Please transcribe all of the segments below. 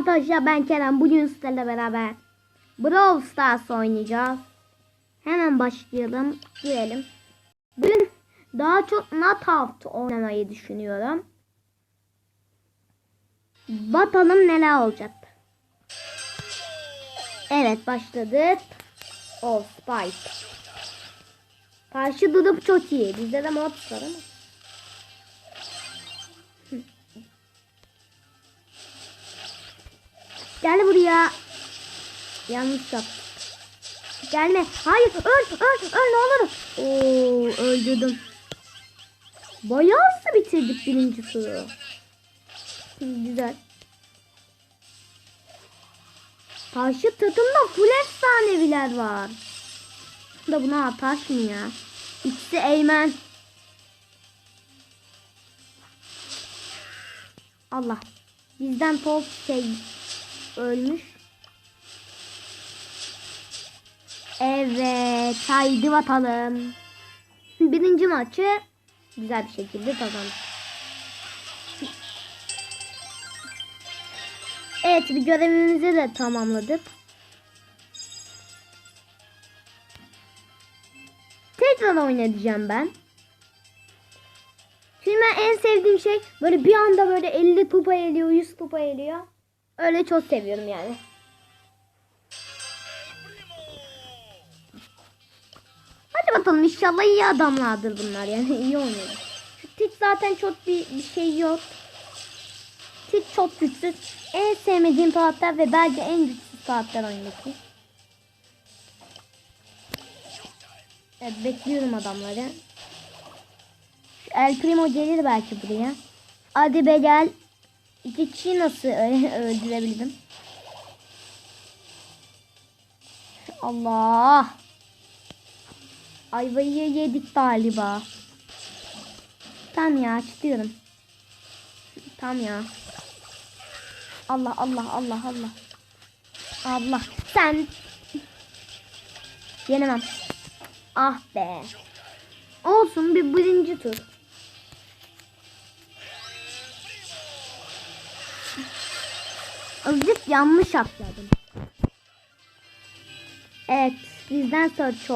arkadaşlar ben Kerem. Bugün sizlerle beraber Brawl Stars oynayacağız. Hemen başlayalım. Girelim. Bugün daha çok Knockout oynamayı düşünüyorum. Bakalım neler olacak. Evet başladık. Oh Spike. Karşı durup çok iyi. Bizde de mod var ama. Gel buraya. Yanlış yaptım. Gelme. Hayır. Öl. Öl. Öl ne olur. Oo, öldürdüm. Bayağı hızlı bitirdik birinci turu. Güzel. Karşı takımda full efsaneviler var. Da buna ataş mı ya? İkisi Eymen. Allah. Bizden top şey ölmüş. Evet. Haydi bakalım. Birinci maçı güzel bir şekilde kazandık. Evet bir görevimizi de tamamladık. Tekrar oynayacağım ben. Şimdi ben en sevdiğim şey böyle bir anda böyle 50 topa eliyor, 100 topa eliyor. Öyle çok seviyorum yani. Hadi bakalım inşallah iyi adamlardır bunlar yani iyi oynuyor. Şu tik zaten çok bir, bir şey yok. Tik çok güçsüz. En sevmediğim karakter ve bence en güçsüz karakter oynaması. Evet bekliyorum adamları. Şu El Primo gelir belki buraya. Hadi be gel. İki kişiyi nasıl ö- öldürebildim? Allah. Ayvayı yedik galiba. Tam ya çıkıyorum. Tam ya. Allah Allah Allah Allah. Allah sen. Yenemem. Ah be. Olsun bir birinci tur. Azıcık yanlış atladım. Evet. Bizden Search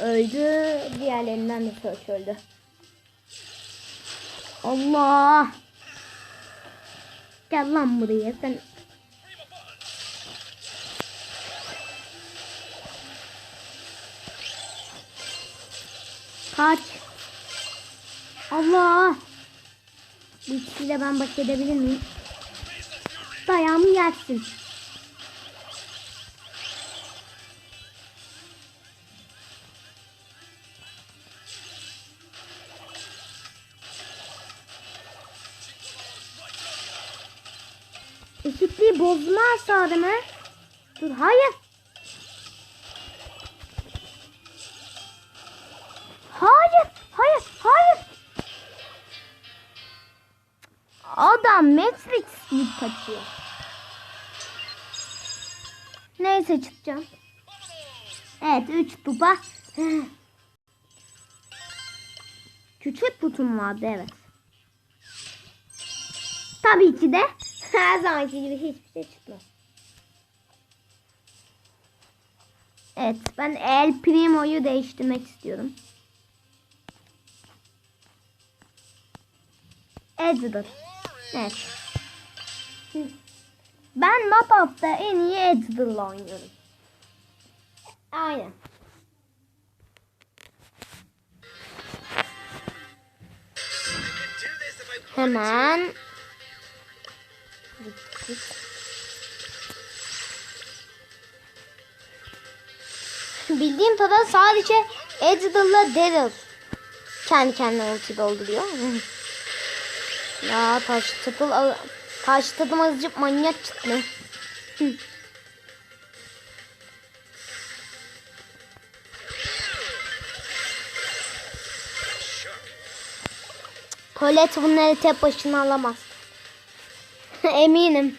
öldü. Diğerlerinden de Search öldü. Allah. Gel lan buraya sen. Kaç. Allah. Bu ikisiyle ben baş edebilir miyim? Dayağımı yersin. Eşitliği bozma hasarı mı? Dur. Hayır, Adam Matrix mi kaçıyor? Neyse çıkacağım. Evet 3 pupa. Küçük putum vardı evet. Tabii ki de her zamanki gibi hiçbir şey çıkmaz. Evet ben El Primo'yu değiştirmek istiyorum. Edgar. Evet. Ben Mapap'ta en iyi Edgar'la oynuyorum. Aynen. Hemen Bildiğim kadar sadece Edgar'la Daryl kendi kendine ulti dolduruyor. ya taş tıpıl taş tadım azıcık manyak çıktı. Hı. Bunları tek başına alamaz. Eminim.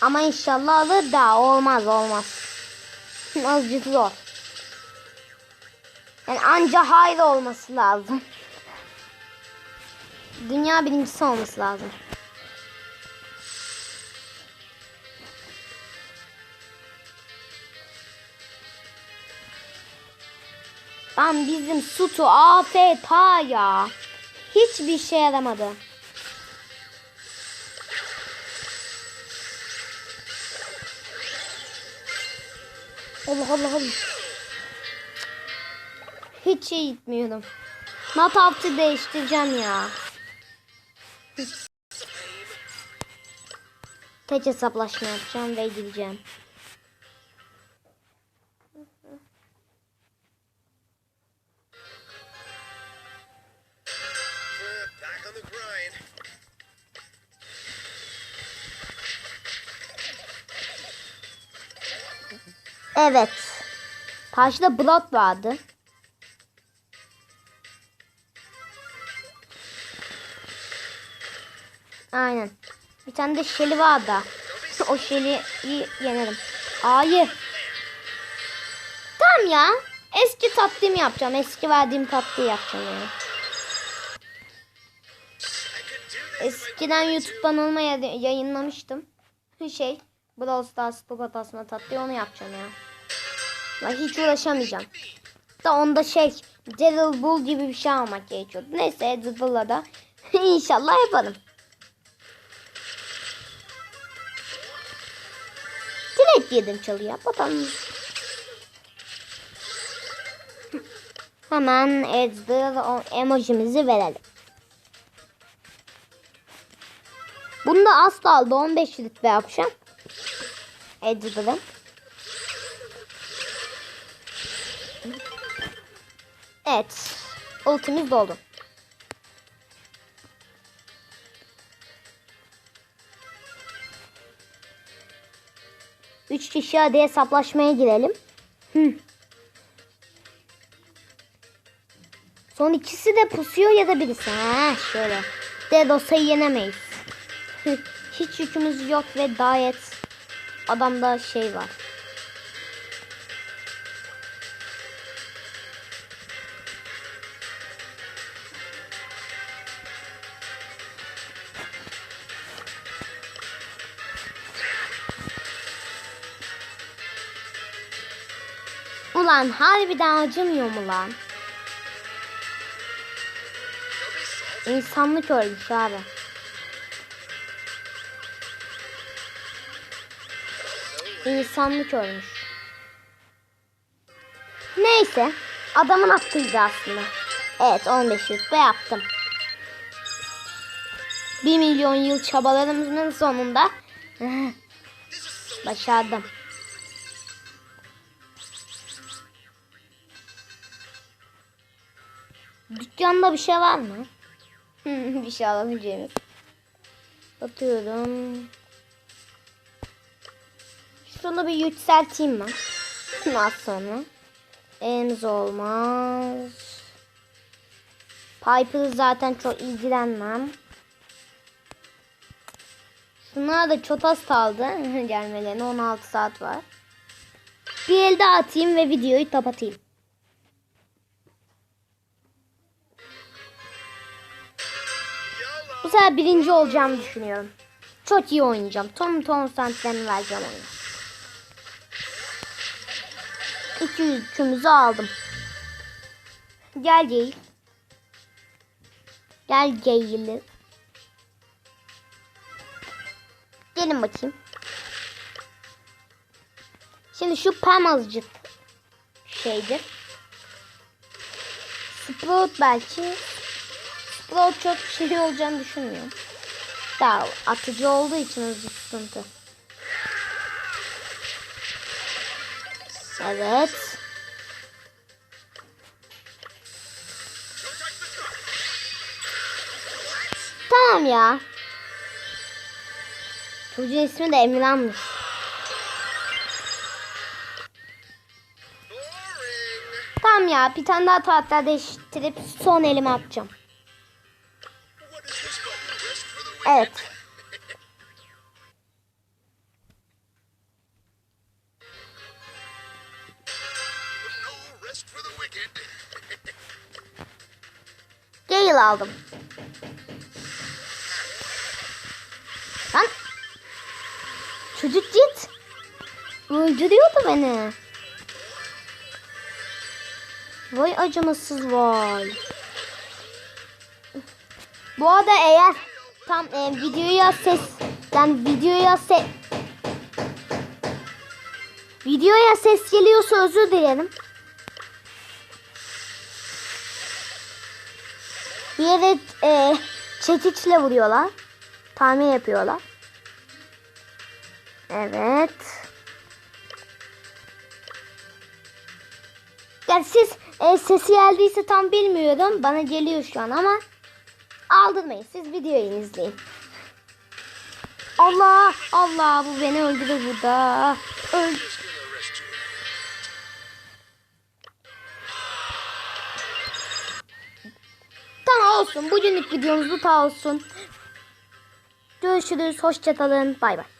Ama inşallah alır da olmaz olmaz. Azıcık zor. Yani anca hayır olması lazım. Dünya birincisi olması lazım. Lan bizim Sutu AFK ya. Hiçbir işe yaramadı. Allah Allah Allah. Hiç iyi gitmiyorum. Not değiştireceğim ya. Tek hesaplaşma yapacağım ve gideceğim. Evet. Karşıda Blood vardı. Aynen. Bir tane de Shelly vardı. o Shelly'yi yenerim. Hayır. Tamam ya. Eski tatlımı yapacağım. Eski verdiğim tatlıyı yapacağım yani. Eskiden YouTube'dan olma yayınlamıştım. Şey, Brawl Stars Pogot asma tatlıyı onu yapacağım ya. Ben hiç uğraşamayacağım. Da onda şey, Daryl Bull gibi bir şey almak gerekiyordu. Neyse Daryl da inşallah yaparım. Direkt yedim çalıya. Bakalım. Hemen o emojimizi verelim. Bunda asla aldı 15 litre yapacağım. Ezreal'ım. Evet. Ultimiz doldu. Üç kişi hadi hesaplaşmaya girelim. Hı. Son ikisi de pusuyor ya da birisi. Ha şöyle. Dedos'u yenemeyiz. Hı, Hiç yükümüz yok ve gayet adamda şey var. Ulan harbiden acımıyor mu lan? İnsanlık ölmüş abi. İnsanlık ölmüş. Neyse. Adamın hakkıydı aslında. Evet 15 rütbe yaptım. 1 milyon yıl çabalarımızın sonunda başardım. Dükkanda bir şey var mı? bir şey alabileceğimiz. Atıyorum. Şunu bir yükselteyim ben. Az sonra. Elimiz olmaz. Piper'ı zaten çok ilgilenmem. Şunlar da çok az kaldı. Gelmelerine 16 saat var. Bir elde atayım ve videoyu kapatayım. Bu sefer birinci olacağımı düşünüyorum. Çok iyi oynayacağım. Tom Tom santren vereceğim ona. 200 yükümüzü aldım. Gel Gale. Gel Gale'li. Gelin bakayım. Şimdi şu Pam azıcık şeydir. Sprout belki. Sprout çok şey olacağını düşünmüyorum. Daha atıcı olduğu için hızlı sıkıntı. Evet. Tamam ya. Çocuğun ismi de Emirhan'mış. Tamam ya bir tane daha tahta değiştirip son elime atacağım. Evet. Gale aldım. Lan. Çocuk git. Öldürüyordu beni. Vay acımasız vay. Bu arada eğer tam e, videoya ses yani videoya ses videoya ses geliyorsa özür dilerim. Bir yere e, çekiçle vuruyorlar. Tamir yapıyorlar. Evet. Yani siz e, sesi geldiyse tam bilmiyorum. Bana geliyor şu an ama aldırmayın. Siz videoyu izleyin. Allah Allah bu beni öldürür burada. Öl tamam olsun. Bugünlük videomuz bu ta olsun. Görüşürüz. Hoşçakalın. Bay bay.